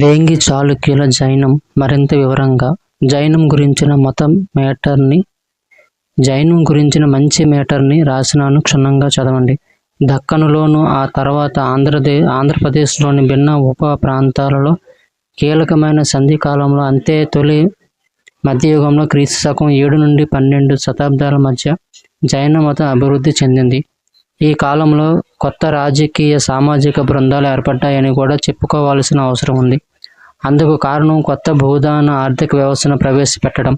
వేంగి చాళుక్యుల జైనం మరింత వివరంగా. జైనం గురించిన మతం మేటర్ని జైనం గురించిన మంచి మేటర్ని రాసినాను క్షుణ్ణంగా చదవండి. దక్కనులోను ఆ తర్వాత ఆంధ్రదే ఆంధ్రప్రదేశ్లోని భిన్న ఉప ప్రాంతాలలో కీలకమైన సంధి కాలంలో అంతే తొలి మధ్యయుగంలో క్రీస్తు శకం ఏడు నుండి పన్నెండు శతాబ్దాల మధ్య జైన మతం అభివృద్ధి చెందింది. ఈ కాలంలో కొత్త రాజకీయ సామాజిక బృందాలు ఏర్పడ్డాయని కూడా చెప్పుకోవాల్సిన అవసరం ఉంది. అందుకు కారణం కొత్త భూదాన ఆర్థిక వ్యవస్థను ప్రవేశపెట్టడం.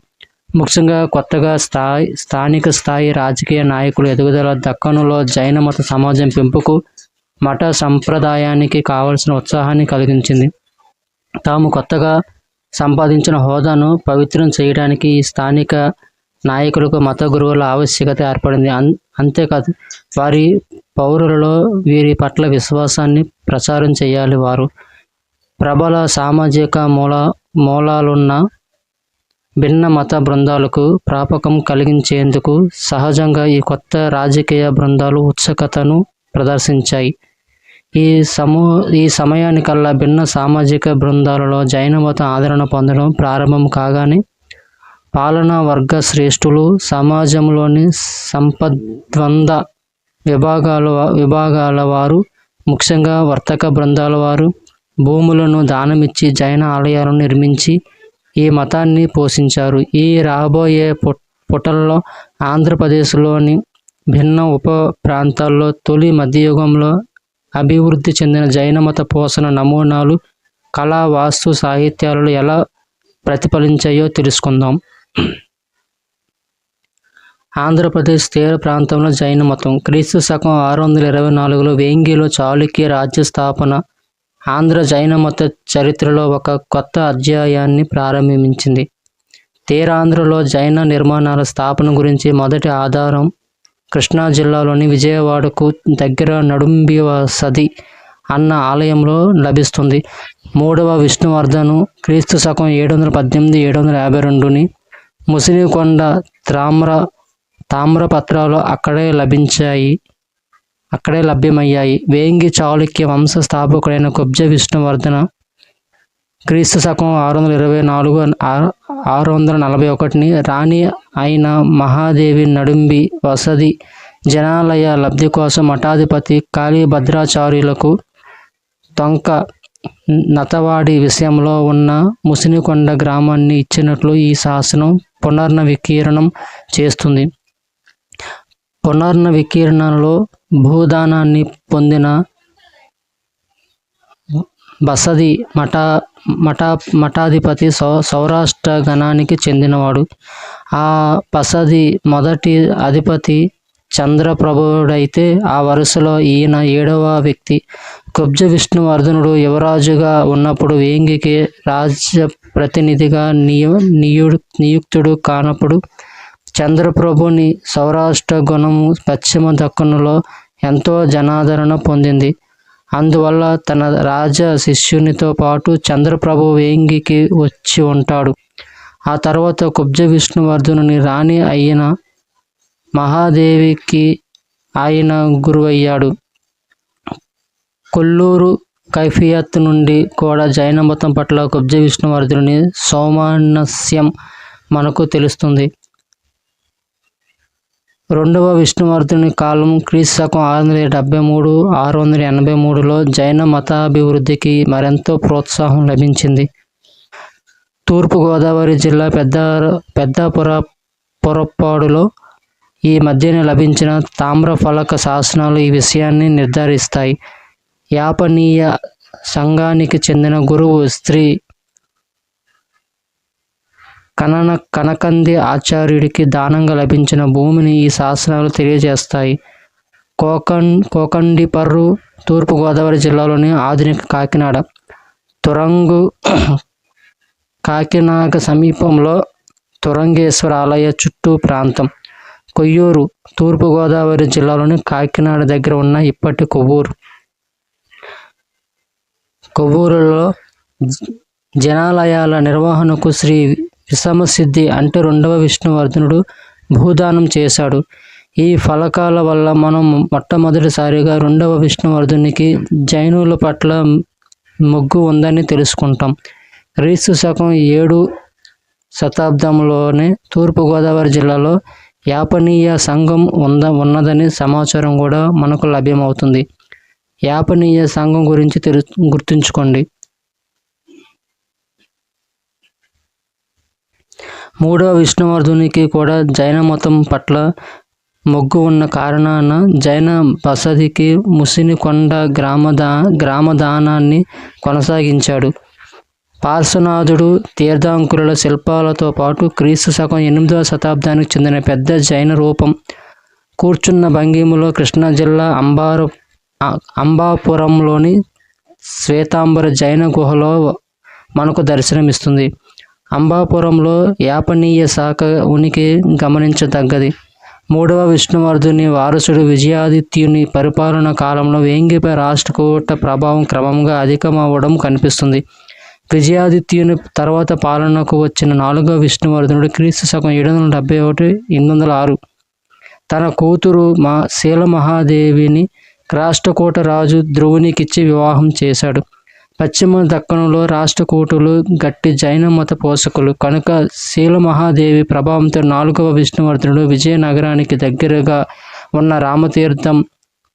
ముఖ్యంగా కొత్తగా స్థాయి స్థానిక స్థాయి రాజకీయ నాయకులు ఎదుగుదల దక్కనులో జైన మత సమాజం పెంపుకు మఠ సంప్రదాయానికి కావలసిన ఉత్సాహాన్ని కలిగించింది. తాము కొత్తగా సంపాదించిన హోదాను పవిత్రం చేయడానికి ఈ స్థానిక నాయకులకు మత గురువుల ఆవశ్యకత ఏర్పడింది. అన్ అంతేకాదు వారి పౌరులలో వీరి పట్ల విశ్వాసాన్ని ప్రచారం చేయాలి వారు. ప్రబల సామాజిక మూల మూలాలున్న భిన్న మత బృందాలకు ప్రాపకం కలిగించేందుకు సహజంగా ఈ కొత్త రాజకీయ బృందాలు ఉత్సుకతను ప్రదర్శించాయి. ఈ సమూ ఈ సమయానికల్లా భిన్న సామాజిక బృందాలలో జైన మతం ఆదరణ పొందడం ప్రారంభం కాగానే పాలనా వర్గ శ్రేష్ఠులు సమాజంలోని సంపద్వంద విభాగాల విభాగాల వారు ముఖ్యంగా వర్తక బృందాల వారు భూములను దానమిచ్చి జైన ఆలయాలను నిర్మించి ఈ మతాన్ని పోషించారు. ఈ రాబోయే పుట్ పుటల్లో ఆంధ్రప్రదేశ్లోని భిన్న ఉప ప్రాంతాల్లో తొలి మధ్యయుగంలో అభివృద్ధి చెందిన జైన మత పోషణ నమూనాలు కళా వాస్తు సాహిత్యాలలో ఎలా ప్రతిఫలించాయో తెలుసుకుందాం. ఆంధ్రప్రదేశ్ తీర ప్రాంతంలో జైన మతం క్రీస్తు శకం ఆరు వందల ఇరవై నాలుగులో వేంగిలో చాళుక్య రాజ్య స్థాపన ఆంధ్ర జైన మత చరిత్రలో ఒక కొత్త అధ్యాయాన్ని ప్రారంభించింది. తీరాంధ్రలో జైన నిర్మాణాల స్థాపన గురించి మొదటి ఆధారం కృష్ణా జిల్లాలోని విజయవాడకు దగ్గర నడుంబి సది అన్న ఆలయంలో లభిస్తుంది. మూడవ విష్ణువర్ధను క్రీస్తు శకం ఏడు వందల పద్దెనిమిది ఏడు వందల యాభై రెండుని ముసిరికొండ తామ్ర తామ్రపత్రాలు అక్కడే లభించాయి. అక్కడే లభ్యమయ్యాయి. వేంగి చాళుక్య వంశ స్థాపకుడైన కుబ్జ విష్ణువర్ధన క్రీస్తు శకం ఆరు వందల ఇరవై నాలుగు ఆరు వందల నలభై ఒకటిని రాణి అయిన మహాదేవి నడుంబి వసది జనాలయ లబ్ధి కోసం మఠాధిపతి కాళీ భద్రాచార్యులకు తొంక నతవాడి విషయంలో ఉన్న ముసినికొండ గ్రామాన్ని ఇచ్చినట్లు ఈ శాసనం పునర్నవికీరణం చేస్తుంది. పునర్నవికీరణంలో భూదానాన్ని పొందిన బసది మఠ మఠ మఠాధిపతి సౌ సౌరాష్ట్ర గణానికి చెందినవాడు. ఆ బసది మొదటి అధిపతి చంద్రప్రభుడైతే ఆ వరుసలో ఈయన ఏడవ వ్యక్తి. కుబ్జ విష్ణువర్ధనుడు యువరాజుగా ఉన్నప్పుడు వేంగికి రాజ్య ప్రతినిధిగా నియు నియుడు నియుక్తుడు కానప్పుడు చంద్రప్రభుని సౌరాష్ట్ర గుణము పశ్చిమ దక్కనులో ఎంతో జనాదరణ పొందింది. అందువల్ల తన రాజ శిష్యునితో పాటు చంద్రప్రభు వేంగికి వచ్చి ఉంటాడు. ఆ తర్వాత కుబ్జ విష్ణువర్ధనుని రాణి అయిన మహాదేవికి ఆయన గురువయ్యాడు. కొల్లూరు కైఫియత్ నుండి కూడా జైన మతం పట్ల కుబ్జ విష్ణువర్ధుని సౌమానస్యం మనకు తెలుస్తుంది. రెండవ విష్ణువర్ధుని కాలం క్రీస్తు శకం ఆరు వందల డెబ్బై మూడు ఆరు వందల ఎనభై మూడులో జైన మతాభివృద్ధికి మరెంతో ప్రోత్సాహం లభించింది. తూర్పుగోదావరి జిల్లా పెద్ద పెద్దాపుర పొరపాడులో ఈ మధ్యన లభించిన తామ్ర ఫలక శాసనాలు ఈ విషయాన్ని నిర్ధారిస్తాయి. యాపనీయ సంఘానికి చెందిన గురువు స్త్రీ కనన కనకంది ఆచార్యుడికి దానంగా లభించిన భూమిని ఈ శాసనాలు తెలియజేస్తాయి. కోకన్ కోకండిపర్రు తూర్పుగోదావరి జిల్లాలోని ఆధునిక కాకినాడ తురంగు కాకినాడ సమీపంలో తురంగేశ్వర ఆలయ చుట్టూ ప్రాంతం. కొయ్యూరు తూర్పుగోదావరి జిల్లాలోని కాకినాడ దగ్గర ఉన్న ఇప్పటి కొవ్వూరు. కొవ్వూరులో జనాలయాల నిర్వహణకు శ్రీ విషమసిద్ధి అంటే రెండవ విష్ణువర్ధనుడు భూదానం చేశాడు. ఈ ఫలకాల వల్ల మనం మొట్టమొదటిసారిగా రెండవ విష్ణువర్ధునికి జైనుల పట్ల మొగ్గు ఉందని తెలుసుకుంటాం. క్రీస్తు శకం ఏడు శతాబ్దంలోనే తూర్పుగోదావరి జిల్లాలో యాపనీయ సంఘం ఉంద ఉన్నదని సమాచారం కూడా మనకు లభ్యమవుతుంది. యాపనీయ సంఘం గురించి తెలు గుర్తుంచుకోండి. మూడవ విష్ణువర్ధునికి కూడా జైన మతం పట్ల మొగ్గు ఉన్న కారణాన జైన బసదికి ముసినికొండ గ్రామదా గ్రామదానాన్ని కొనసాగించాడు. పార్శ్వనాథుడు తీర్థాంకురుల శిల్పాలతో పాటు క్రీస్తు శకం ఎనిమిదవ శతాబ్దానికి చెందిన పెద్ద జైన రూపం. కూర్చున్న భంగిమలో కృష్ణా జిల్లా అంబారు అంబాపురంలోని శ్వేతాంబర జైన గుహలో మనకు దర్శనమిస్తుంది. అంబాపురంలో యాపనీయ శాఖ ఉనికి గమనించదగ్గది. మూడవ విష్ణువర్ధుని వారసుడు విజయాదిత్యుని పరిపాలన కాలంలో వేంగిపై రాష్ట్రకూట ప్రభావం క్రమంగా అధికమవ్వడం కనిపిస్తుంది. విజయాదిత్యుని తర్వాత పాలనకు వచ్చిన నాలుగవ విష్ణువర్ధనుడు క్రీస్తు శకం ఏడు వందల డెబ్బై ఒకటి ఎనిమిది వందల ఆరు. తన కూతురు మా శీలమహాదేవిని రాష్ట్రకూట రాజు ధ్రువునికిచ్చి వివాహం చేశాడు. పశ్చిమ దక్కనులో రాష్ట్రకూటులు గట్టి జైన మత పోషకులు. కనుక శీలమహాదేవి ప్రభావంతో నాలుగవ విష్ణువర్ధనుడు విజయనగరానికి దగ్గరగా ఉన్న రామతీర్థం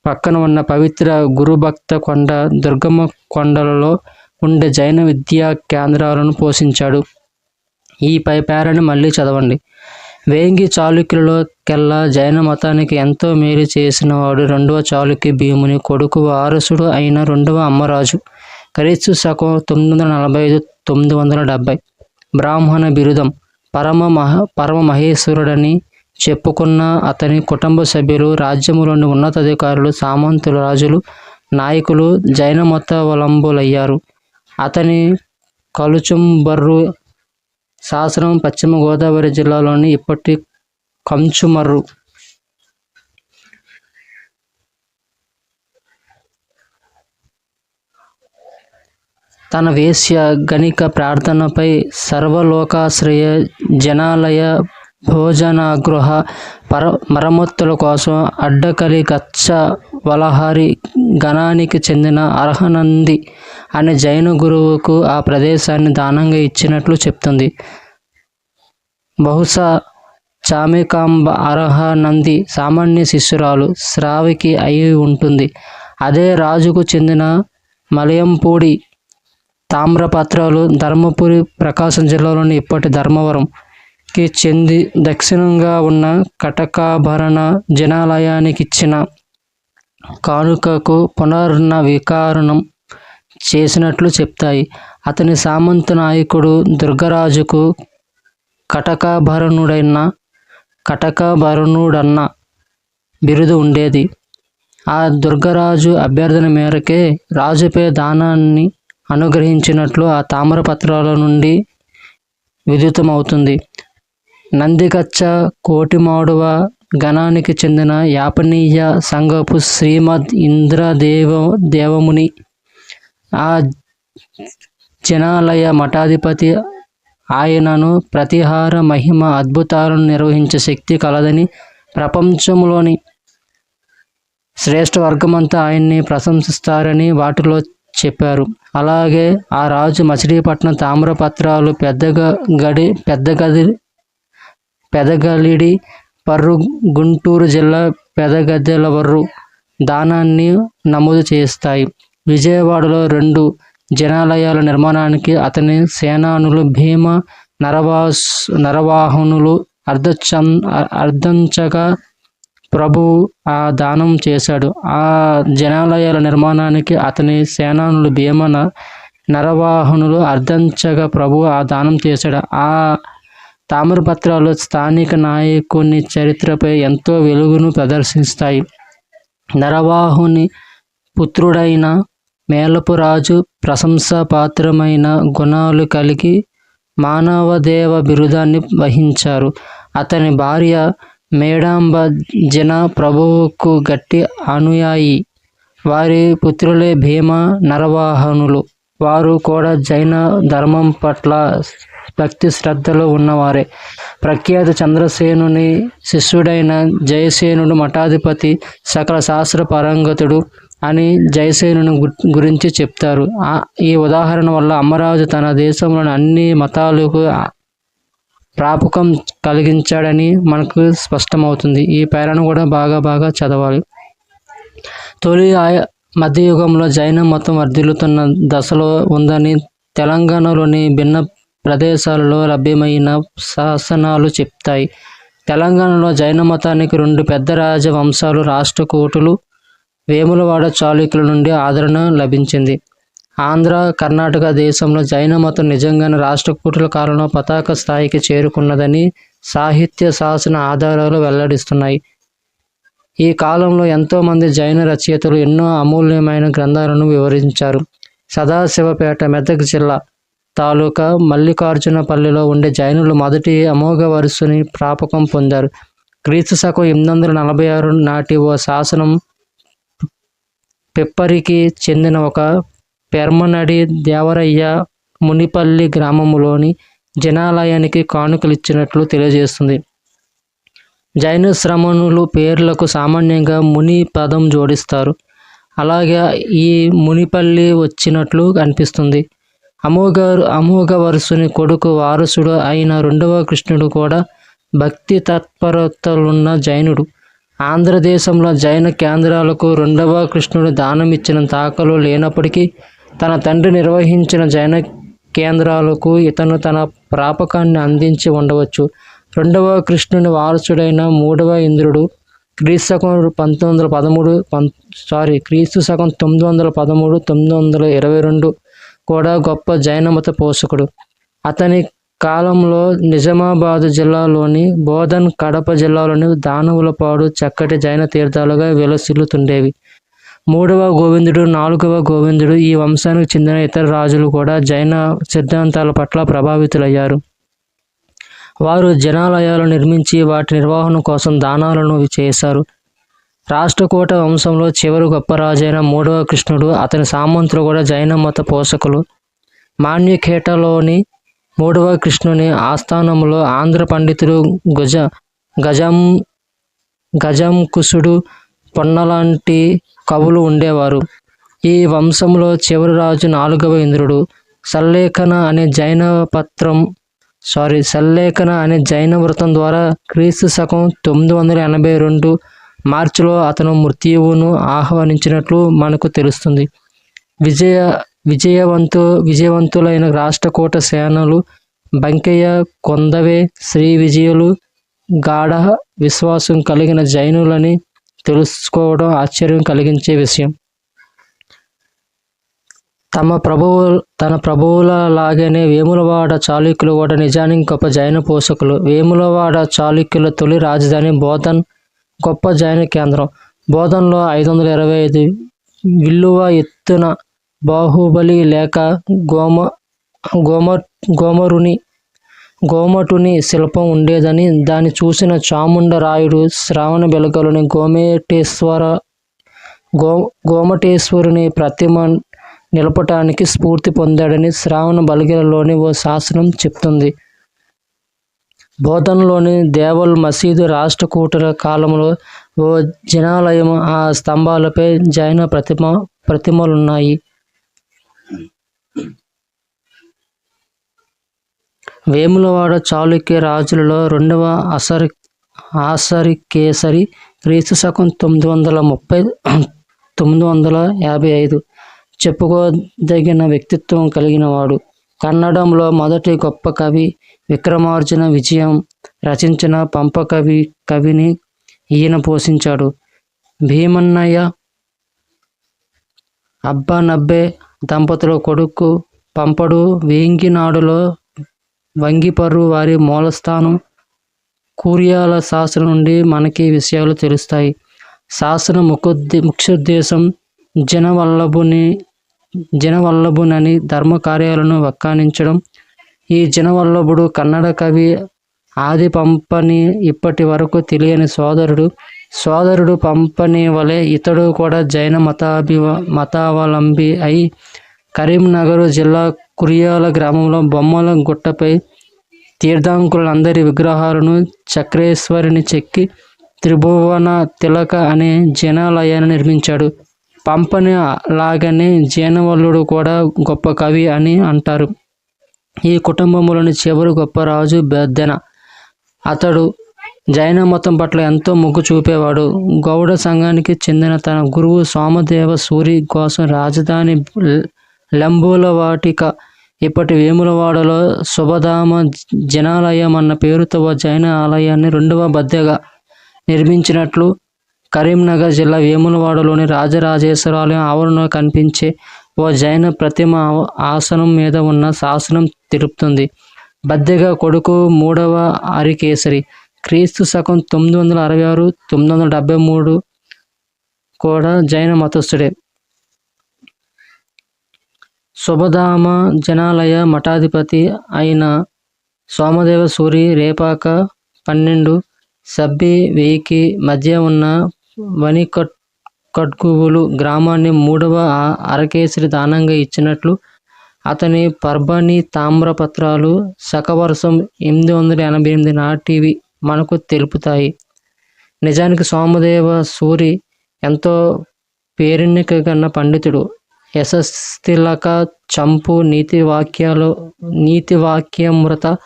పక్కన ఉన్న పవిత్ర గురుభక్త కొండ దుర్గమ్మ కొండలలో ఉండే జైన విద్యా కేంద్రాలను పోషించాడు. ఈ పై పేరని మళ్ళీ చదవండి. వేంగి చాళుక్యులలో కెల్లా జైన మతానికి ఎంతో మేలు చేసిన వాడు రెండవ చాళుక్య భీముని కొడుకు వారసుడు అయిన రెండవ అమ్మరాజు. క్రీస్తు శకం తొమ్మిది వందల నలభై ఐదు తొమ్మిది వందల డెబ్బై బ్రాహ్మణ బిరుదం. పరమ మహ పరమ మహేశ్వరుడని చెప్పుకున్న అతని కుటుంబ సభ్యులు రాజ్యములోని ఉన్నతాధికారులు సామంతుల రాజులు నాయకులు జైన మతావలంబులయ్యారు. అతని కలుచుంబర్రు శాసనం పశ్చిమ గోదావరి జిల్లాలోని ఇప్పటి కంచుమర్రు. తన వేశ్య గణిక ప్రార్థనపై సర్వలోకాశ్రయ జనాలయ భోజనగృహ పర మరమ్మతుల కోసం అడ్డకలి గచ్చ వలహారి గణానికి చెందిన అర్హనంది అనే జైన గురువుకు ఆ ప్రదేశాన్ని దానంగా ఇచ్చినట్లు చెప్తుంది. బహుశా చామికాంబ అర్హనంది సామాన్య శిష్యురాలు శ్రావికి అయి ఉంటుంది. అదే రాజుకు చెందిన మలయంపూడి తామ్రపత్రాలు ధర్మపురి ప్రకాశం జిల్లాలోని ఇప్పటి ధర్మవరం కి చెంది దక్షిణంగా ఉన్న కటకాభరణ జనాలయానికి ఇచ్చిన కానుకకు పునర్నవీకారణం చేసినట్లు చెప్తాయి. అతని సామంత నాయకుడు దుర్గరాజుకు కటకాభరణుడైన కటకాభరణుడన్న బిరుదు ఉండేది. ఆ దుర్గరాజు అభ్యర్థన మేరకే రాజుపై దానాన్ని అనుగ్రహించినట్లు ఆ తామరపత్రాల నుండి విదితమవుతుంది నందిగచ్చ కోటిమాడువ గణానికి చెందిన యాపనీయ సంఘపు శ్రీమద్ ఇంద్రదేవ దేవముని ఆ జనాలయ మఠాధిపతి ఆయనను ప్రతిహార మహిమ అద్భుతాలను నిర్వహించే శక్తి కలదని ప్రపంచంలోని శ్రేష్ఠ వర్గమంతా ఆయన్ని ప్రశంసిస్తారని వాటిలో చెప్పారు. అలాగే ఆ రాజు మచిలీపట్నం తామ్రపత్రాలు పెద్దగా గడి పెద్ద గది పెదగలిడి పర్రు గుంటూరు జిల్లా పెదగద్దెల వర్రు దానాన్ని నమోదు చేస్తాయి. విజయవాడలో రెండు జనాలయాల నిర్మాణానికి అతని సేనానులు భీమ నరవాస్ నరవాహనులు అర్ధచం అర్ధంచగా ప్రభు ఆ దానం చేశాడు. ఆ జనాలయాల నిర్మాణానికి అతని సేనానులు భీమ నరవాహనులు అర్ధంచగా ప్రభు ఆ దానం చేశాడు. ఆ తామరపత్రాలు స్థానిక నాయకుని చరిత్రపై ఎంతో వెలుగును ప్రదర్శిస్తాయి. నరవాహుని పుత్రుడైన మేలపు రాజు ప్రశంసాపాత్రమైన గుణాలు కలిగి మానవదేవ బిరుదాన్ని వహించారు. అతని భార్య మేడాంబ జన ప్రభువుకు గట్టి అనుయాయి. వారి పుత్రులే భీమ నరవాహనులు. వారు కూడా జైన ధర్మం పట్ల భక్తి శ్రద్ధలు ఉన్నవారే. ప్రఖ్యాత చంద్రసేనుని శిష్యుడైన జయసేనుడు మఠాధిపతి సకల శాస్త్ర పరంగతుడు అని జయసేనుని గురించి చెప్తారు. ఈ ఉదాహరణ వల్ల అమరాజు తన దేశంలోని అన్ని మతాలకు ప్రాపకం కలిగించాడని మనకు స్పష్టమవుతుంది. ఈ పేరాను కూడా బాగా బాగా చదవాలి. తొలి మధ్యయుగంలో జైన మతం వర్ధిల్లుతున్న దశలో ఉందని తెలంగాణలోని భిన్న ప్రదేశాలలో లభ్యమైన శాసనాలు చెప్తాయి. తెలంగాణలో జైన మతానికి రెండు పెద్ద రాజవంశాలు రాష్ట్రకూటులు వేములవాడ చాళుక్యుల నుండి ఆదరణ లభించింది. ఆంధ్ర కర్ణాటక దేశంలో జైన మతం నిజంగానే రాష్ట్రకూటుల కాలంలో పతాక స్థాయికి చేరుకున్నదని సాహిత్య శాసన ఆధారాలు వెల్లడిస్తున్నాయి. ఈ కాలంలో ఎంతోమంది జైన రచయితలు ఎన్నో అమూల్యమైన గ్రంథాలను వివరించారు. సదాశివపేట మెదక్ జిల్లా తాలూకా మల్లికార్జునపల్లిలో ఉండే జైనులు మొదటి అమోఘ వరుసని ప్రాపకం పొందారు. క్రీస్తు శకం ఎనిమిది వందల నలభై ఆరు నాటి ఓ శాసనం పిప్పరికి చెందిన ఒక పెర్మనడి దేవరయ్య మునిపల్లి గ్రామంలోని జనాలయానికి కానుకలిచ్చినట్లు తెలియజేస్తుంది. జైన శ్రమణులు పేర్లకు సామాన్యంగా ముని పదం జోడిస్తారు. అలాగే ఈ మునిపల్లి వచ్చినట్లు అనిపిస్తుంది. అమోఘారు అమోఘ వరుసుని కొడుకు వారసుడు అయిన రెండవ కృష్ణుడు కూడా భక్తి తత్పరతలున్న జైనుడు. ఆంధ్రదేశంలో జైన కేంద్రాలకు రెండవ కృష్ణుడు దానం ఇచ్చిన తాకలు లేనప్పటికీ తన తండ్రి నిర్వహించిన జైన కేంద్రాలకు ఇతను తన ప్రాపకాన్ని అందించి ఉండవచ్చు. రెండవ కృష్ణుని వారసుడైన మూడవ ఇంద్రుడు క్రీస్తు శకం పంతొమ్మిది వందల పదమూడు పం సారీ క్రీస్తు శకం తొమ్మిది వందల పదమూడు తొమ్మిది వందల ఇరవై రెండు కూడా గొప్ప జైన మత పోషకుడు. అతని కాలంలో నిజామాబాద్ జిల్లాలోని బోధన్ కడప జిల్లాలోని దానవులపాడు చక్కటి జైన తీర్థాలుగా విలసిల్లుతుండేవి. మూడవ గోవిందుడు నాలుగవ గోవిందుడు ఈ వంశానికి చెందిన ఇతర రాజులు కూడా జైన సిద్ధాంతాల పట్ల ప్రభావితులయ్యారు. వారు జనాలయాలు నిర్మించి వాటి నిర్వహణ కోసం దానాలను చేశారు. రాష్ట్రకూట వంశంలో చివరి గొప్ప రాజైన మూడవ కృష్ణుడు అతని సామంతులు కూడా జైన మత పోషకులు. మాన్యఖేటలోని మూడవ కృష్ణుని ఆస్థానంలో ఆంధ్ర పండితుడు గజ గజం గజం కుసుడు పొన్నలాంటి కవులు ఉండేవారు. ఈ వంశంలో చివరి రాజు నాలుగవ ఇంద్రుడు. సల్లేఖన అనే జైన పత్రం సారీ సల్లేఖన అనే జైన వ్రతం ద్వారా క్రీస్తు శకం తొమ్మిది వందల ఎనభై రెండు మార్చిలో అతను మృత్యువును ఆహ్వానించినట్లు మనకు తెలుస్తుంది. విజయ విజయవంతు విజయవంతులైన రాష్ట్రకూట సేనలు బంకయ్య కొందవే శ్రీ విజయులు గాఢ విశ్వాసం కలిగిన జైనులని తెలుసుకోవడం ఆశ్చర్యం కలిగించే విషయం. తమ ప్రభువు తన ప్రభువుల లాగానే వేములవాడ చాళుక్యులు కూడా నిజానికి గొప్ప జైన పోషకులు. వేములవాడ చాళుక్యుల తొలి రాజధాని బోధన్ గొప్ప జైన కేంద్రం. బోధన్లో ఐదు వందల ఇరవై ఐదు విల్లువ ఎత్తున బాహుబలి లేక గోమ గోమ గోమరుని గోమటుని శిల్పం ఉండేదని దాన్ని చూసిన చాముండ రాయుడు శ్రావణ బెలగలోని గోమేటేశ్వర గో గోమటేశ్వరుని ప్రతిమ నిలపటానికి స్ఫూర్తి పొందాడని శ్రావణ బలిగిలలోని ఓ శాసనం చెప్తుంది. బోధనలోని దేవల్ మసీదు రాష్ట్రకూటుల కాలంలో ఓ జనాలయం ఆ స్తంభాలపై జైన ప్రతిమ ప్రతిమలున్నాయి. వేములవాడ చాళుక్య రాజులలో రెండవ అసరి ఆసరి కేసరి క్రీస్తు శకం తొమ్మిది వందల ముప్పై తొమ్మిది వందల యాభై ఐదు. చెప్పుకోదగిన వ్యక్తిత్వం కలిగిన వాడు కన్నడంలో మొదటి గొప్ప కవి విక్రమార్జున విజయం రచించిన పంప కవి కవిని ఈయన పోషించాడు. భీమన్నయ్య అబ్బా నబ్బే దంపతుల కొడుకు పంపడు వేంగినాడులో వంగిపర్రు వారి మూలస్థానం. కూరియాల శాసనం నుండి మనకి విషయాలు తెలుస్తాయి. శాసన ముఖోద్దే ముఖ్యోద్దేశం జనవల్లభుని జనవల్లభునని ధర్మ కార్యాలను ఈ జనవల్లభుడు కన్నడ కవి ఆది పంపని ఇప్పటి వరకు తెలియని సోదరుడు. సోదరుడు పంపని వలె ఇతడు కూడా జైన మతాభివ మతావలంబి అయి కరీంనగర్ జిల్లా కురియాల గ్రామంలో బొమ్మల గుట్టపై తీర్థంకులందరి విగ్రహాలను చక్రేశ్వరిని చెక్కి త్రిభువన తిలక అనే జనాలయాన్ని నిర్మించాడు. పంపని లాగానే జీనవల్లుడు కూడా గొప్ప కవి అని అంటారు. ఈ కుటుంబంలోని చివరి గొప్ప రాజు బెద్దెన. అతడు జైన మతం పట్ల ఎంతో మొగ్గు చూపేవాడు. గౌడ సంఘానికి చెందిన తన గురువు సోమదేవ సూరి కోసం రాజధాని లంబూల వాటిక ఇప్పటి వేములవాడలో శుభధామ జనాలయం అన్న పేరుతో ఓ జైన ఆలయాన్ని రెండవ బద్దెగా నిర్మించినట్లు కరీంనగర్ జిల్లా వేములవాడలోని రాజరాజేశ్వర ఆలయం ఆవరణలో కనిపించే ఓ జైన ప్రతిమ ఆసనం మీద ఉన్న శాసనం తెలుపుతుంది బద్దెగా కొడుకు మూడవ హరికేసరి క్రీస్తు శకం తొమ్మిది వందల అరవై ఆరు తొమ్మిది వందల డెబ్బై మూడు కూడా జైన మతస్థుడే. శుభధామ జనాలయ మఠాధిపతి అయిన సోమదేవ సూరి రేపాక పన్నెండు సబ్బి వెయ్యికి మధ్య ఉన్న వనికట్ కట్కువులు గ్రామాన్ని మూడవ అరకేసరి దానంగా ఇచ్చినట్లు అతని పర్భని తామ్రపత్రాలు శకవర్షం ఎనిమిది వందల ఎనభై ఎనిమిది నాటివి మనకు తెలుపుతాయి. నిజానికి సోమదేవ సూరి ఎంతో పేరెన్నికగన్న పండితుడు. యశస్తిలక చంపు నీతి వాక్యాలు నీతి వాక్యమృత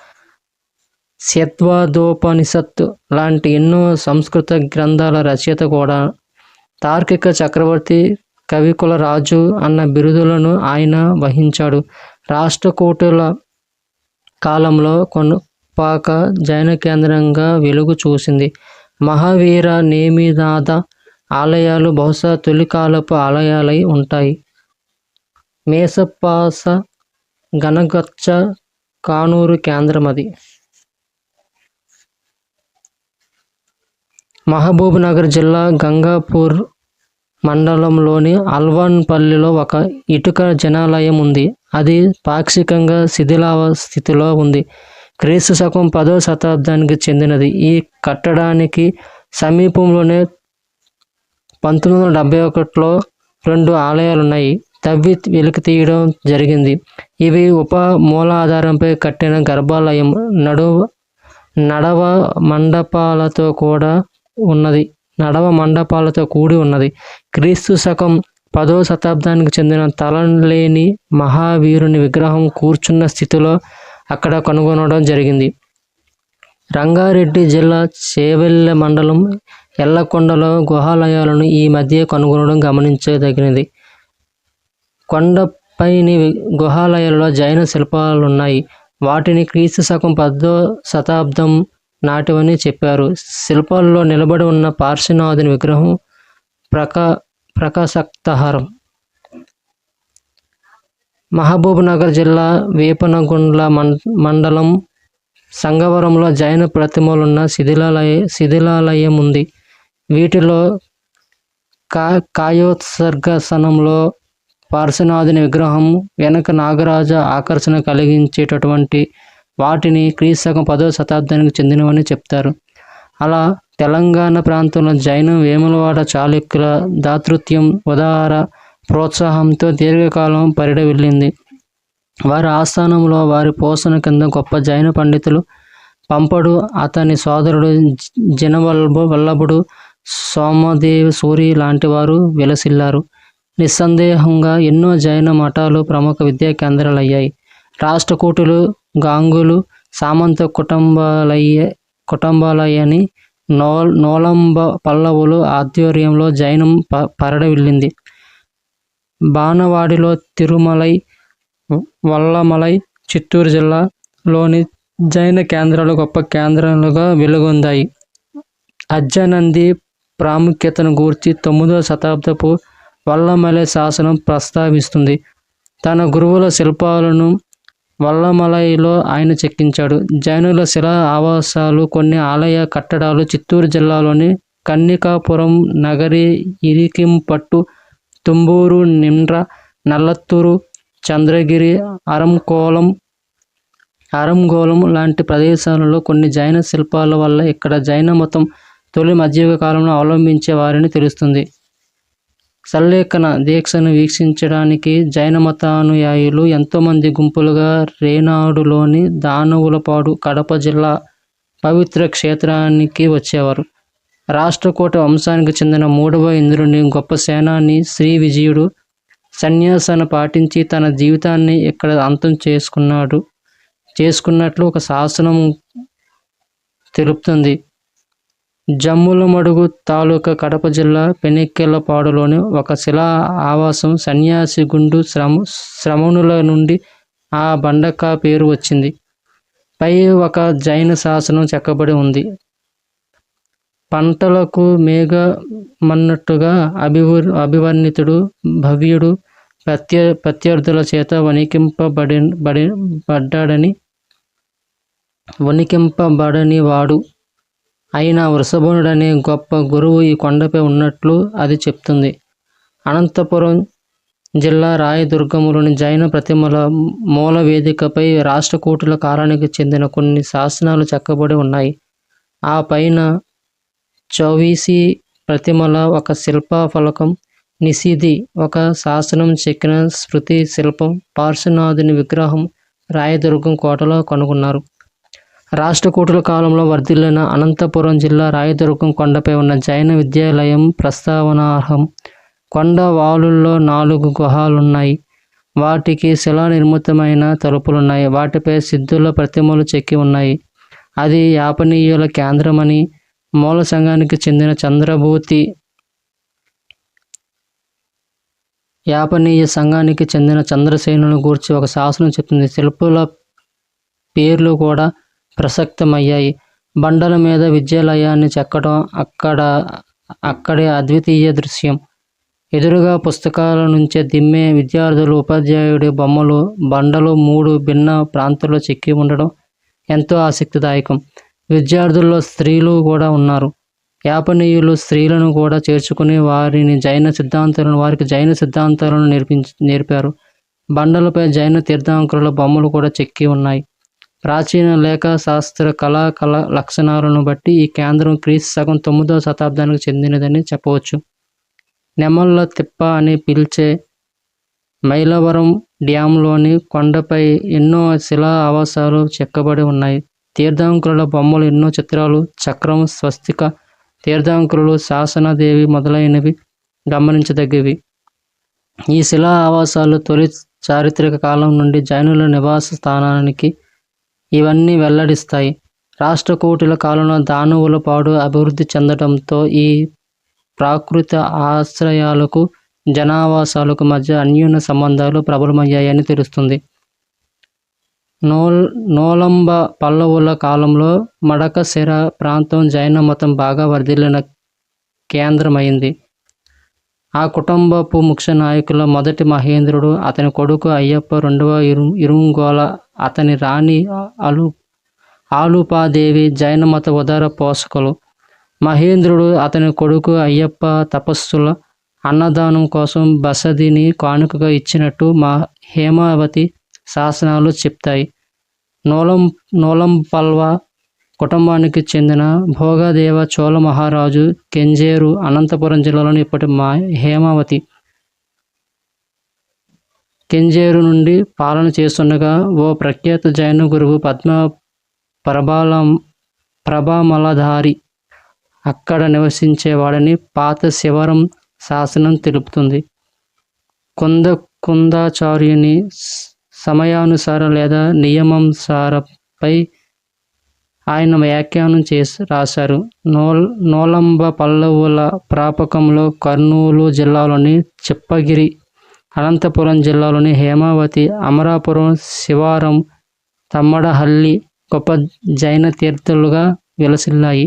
శత్వాదోపనిషత్తు లాంటి ఎన్నో సంస్కృత గ్రంథాల రచయిత కూడా. తార్కిక చక్రవర్తి కవికుల రాజు అన్న బిరుదులను ఆయన వహించాడు. రాష్ట్రకూటుల కాలంలో కొన్ని పాక జైన కేంద్రంగా వెలుగు చూసింది. మహావీర నేమినాథ ఆలయాలు బహుశా తొలికాలపు ఆలయాలై ఉంటాయి. మేసపాస గణగచ్చ కానూరు కేంద్రం అది మహబూబ్ నగర్ జిల్లా గంగాపూర్ మండలంలోని అల్వాన్పల్లిలో ఒక ఇటుక జనాలయం ఉంది. అది పాక్షికంగా శిథిలావ స్థితిలో ఉంది. క్రీస్తు శకం పదో శతాబ్దానికి చెందినది. ఈ కట్టడానికి సమీపంలోనే పంతొమ్మిది వందల డెబ్బై ఒకటిలో రెండు ఆలయాలు ఉన్నాయి తవ్వి వెలికి తీయడం జరిగింది. ఇవి ఉప మూలాధారంపై కట్టిన గర్భాలయం నడువ నడవ మండపాలతో కూడా ఉన్నది. నడవ మండపాలతో కూడి ఉన్నది. క్రీస్తు శకం పదో శతాబ్దానికి చెందిన తలలేని మహావీరుని విగ్రహం కూర్చున్న స్థితిలో అక్కడ కనుగొనడం జరిగింది. రంగారెడ్డి జిల్లా చేవెళ్ళ మండలం ఎల్లకొండలో గుహాలయాలను ఈ మధ్య కనుగొనడం గమనించదగినది. కొండపైని గుహాలయాలలో జైన శిల్పాలు ఉన్నాయి వాటిని క్రీస్తు శకం పదో శతాబ్దం నాటివని చెప్పారు. శిల్పాల్లో నిలబడి ఉన్న పార్శ్వనాథుని విగ్రహం ప్రకా ప్రకాశక్తహారం. మహబూబ్నగర్ జిల్లా వేపనగుండ్ల మండలం సంగవరంలో జైన ప్రతిమలున్న శిథిలాలయ శిథిలాలయం ఉంది. వీటిలో కా కాయోత్సర్గసనంలో పార్శ్వనాథుని విగ్రహం వెనక నాగరాజ ఆకర్షణ కలిగించేటటువంటి వాటిని క్రీస్తకం పదో శతాబ్దానికి చెందినవని చెప్తారు. అలా తెలంగాణ ప్రాంతంలో జైనం వేములవాడ చాళుక్యుల దాతృత్యం ఉదాహరణ ప్రోత్సాహంతో దీర్ఘకాలం పరిడవిల్లింది. వారి ఆస్థానంలో వారి పోషణ కింద గొప్ప జైన పండితులు పంపడు అతని సోదరుడు జ- జినవల్బ వల్లభుడు సోమదేవ్ సూరి లాంటి వారు విలసిల్లారు. నిస్సందేహంగా ఎన్నో జైన మఠాలు ప్రముఖ విద్యా కేంద్రాలయ్యాయి. రాష్ట్రకూటులు గాంగులు సామంత కుటుంబాలయ్య కుటుంబాలయ్యని నో నోలంబ పల్లవులు ఆధ్వర్యంలో జైనం ప పరడవిల్లింది. బాణవాడిలో తిరుమలై వల్లమలై చిత్తూరు జిల్లాలోని జైన కేంద్రాలు గొప్ప కేంద్రాలుగా వెలుగొందాయి. అజ్జనంది ప్రాముఖ్యతను గూర్చి తొమ్మిదవ శతాబ్దపు వల్లమలై శాసనం ప్రస్తావిస్తుంది. తన గురువుల శిల్పాలను వల్లమలైలో ఆయన చెక్కించాడు. జైనుల శిలా ఆవాసాలు కొన్ని ఆలయ కట్టడాలు చిత్తూరు జిల్లాలోని కన్నికాపురం నగరి ఇరికింపట్టు తుంబూరు నిండ్ర నల్లత్తూరు చంద్రగిరి అరంకోలం అరంగోళం లాంటి ప్రదేశాలలో కొన్ని జైన శిల్పాల వల్ల ఇక్కడ జైన మతం తొలి మధ్యయుగ కాలంలో అవలంబించే వారిని తెలుస్తుంది. సల్లేఖన దీక్షను వీక్షించడానికి జైన మతానుయాయులు ఎంతోమంది గుంపులుగా రేనాడులోని దానవులపాడు కడప జిల్లా పవిత్ర క్షేత్రానికి వచ్చేవారు. రాష్ట్రకూట వంశానికి చెందిన మూడవ ఇంద్రుని గొప్ప సేనాని శ్రీ విజయుడు సన్యాసాన్ని పాటించి తన జీవితాన్ని ఇక్కడ అంతం చేసుకున్నాడు. చేసుకున్నట్లు ఒక శాసనం తెలుపుతుంది. జమ్ములమడుగు తాలూకా కడప జిల్లా పెనిక్కెలపాడులోని ఒక శిలా ఆవాసం సన్యాసి గుండు శ్రమ శ్రమణుల నుండి ఆ బండక పేరు వచ్చింది. పై ఒక జైన శాసనం చెక్కబడి ఉంది. పంటలకు మేఘమన్నట్టుగా అభివృ అభివర్ణితుడు భవ్యుడు ప్రత్య ప్రత్యర్థుల చేత వణికింపబడి బడి పడ్డాడని వణికింపబడని వాడు. అయిన వృషభనుడనే గొప్ప గురువు ఈ కొండపై ఉన్నట్లు అది చెప్తుంది. అనంతపురం జిల్లా రాయదుర్గములోని జైన ప్రతిమల మూల వేదికపై రాష్ట్రకూటుల కాలానికి చెందిన కొన్ని శాసనాలు చెక్కబడి ఉన్నాయి. ఆ పైన చౌవీసి ప్రతిమల ఒక శిల్ప ఫలకం నిసిది ఒక శాసనం చెక్కిన స్మృతి శిల్పం పార్శ్వనాథుని విగ్రహం రాయదుర్గం కోటలో కనుగొన్నారు. రాష్ట్రకూటుల కాలంలో వర్ధిల్లిన అనంతపురం జిల్లా రాయదుర్గం కొండపై ఉన్న జైన విద్యాలయం ప్రస్తావనార్హం. కొండ వాలుల్లో నాలుగు గుహాలున్నాయి. వాటికి శిలా నిర్మితమైన తలుపులున్నాయి. వాటిపై సిద్ధుల ప్రతిమలు చెక్కి ఉన్నాయి. అది యాపనీయుల కేంద్రమని మూల సంఘానికి చెందిన చంద్రభూతి యాపనీయ సంఘానికి చెందిన చంద్రసేనులను గూర్చి ఒక శాసనం చెప్తుంది. శిల్పుల పేర్లు కూడా ప్రసక్తమయ్యాయి. బండల మీద విద్యాలయాన్ని చెక్కడం అక్కడ అక్కడే అద్వితీయ దృశ్యం. ఎదురుగా పుస్తకాల నుంచే దిమ్మే విద్యార్థులు ఉపాధ్యాయుడి బొమ్మలు బండలు మూడు భిన్న ప్రాంతాల్లో చెక్కి ఉండడం ఎంతో ఆసక్తిదాయకం. విద్యార్థుల్లో స్త్రీలు కూడా ఉన్నారు. యాపనీయులు స్త్రీలను కూడా చేర్చుకుని వారిని జైన సిద్ధాంతాలను వారికి జైన సిద్ధాంతాలను నేర్పించి నేర్పారు. బండలపై జైన తీర్థంకరుల బొమ్మలు కూడా చెక్కి ఉన్నాయి. ప్రాచీన లేఖ శాస్త్ర కళా కళ లక్షణాలను బట్టి ఈ కేంద్రం క్రీస్తు సగం తొమ్మిదవ శతాబ్దానికి చెందినదని చెప్పవచ్చు. నెమళ్ళ తిప్ప అని పిలిచే మైలవరం డ్యాంలోని కొండపై ఎన్నో శిలా ఆవాసాలు చెక్కబడి ఉన్నాయి. తీర్థంకురుల బొమ్మలు ఎన్నో చిత్రాలు చక్రం స్వస్తిక తీర్థంకురులు శాసనదేవి మొదలైనవి గమనించదగ్గవి ఈ శిలా ఆవాసాలు తొలి చారిత్రక కాలం నుండి జైనుల నివాస స్థానానికి ఇవన్నీ వెల్లడిస్తాయి. రాష్ట్రకూటుల కాలంలో దానవుల పాడు అభివృద్ధి చెందడంతో ఈ ప్రాకృత ఆశ్రయాలకు జనావాసాలకు మధ్య అన్యూన సంబంధాలు ప్రబలమయ్యాయని తెలుస్తుంది. నోల్ నోలంబ పల్లవుల కాలంలో మడకశిర ప్రాంతం జైన మతం బాగా వర్ధిల్లిన కేంద్రమైంది. ఆ కుటుంబపు ముఖ్య నాయకుల మొదటి మహేంద్రుడు అతని కొడుకు అయ్యప్ప రెండవ ఇరు ఇరుంగోల అతని రాణి అలు ఆలుపాదేవి జైన మత ఉదార పోషకులు. మహేంద్రుడు అతని కొడుకు అయ్యప్ప తపస్సుల అన్నదానం కోసం బసదిని కానుకగా ఇచ్చినట్టు మా హేమావతి శాసనాలు చెప్తాయి. నోలం నోలంపల్వ కుటుంబానికి చెందిన భోగదేవ చోళ మహారాజు కెంజేరు అనంతపురం జిల్లాలోని ఇప్పటి మా హేమావతి. కెంజేరు నుండి పాలన చేస్తుండగా ఓ ప్రఖ్యాత జైన గురువు పద్మ ప్రభాలం ప్రభామలధారి అక్కడ నివసించేవాడని పాత శివరం శాసనం తెలుపుతుంది. కుంద కుందాచార్యుని సమయానుసార లేదా నియమానుసారపై ఆయన వ్యాఖ్యానం చేసి రాశారు. నోల్ నోలంబ పల్లవుల ప్రాపకంలో కర్నూలు జిల్లాలోని చిప్పగిరి అనంతపురం జిల్లాలోని హేమావతి అమరాపురం శివారం తమ్మడహల్లి గొప్ప జైన తీర్థులుగా విలసిల్లాయి.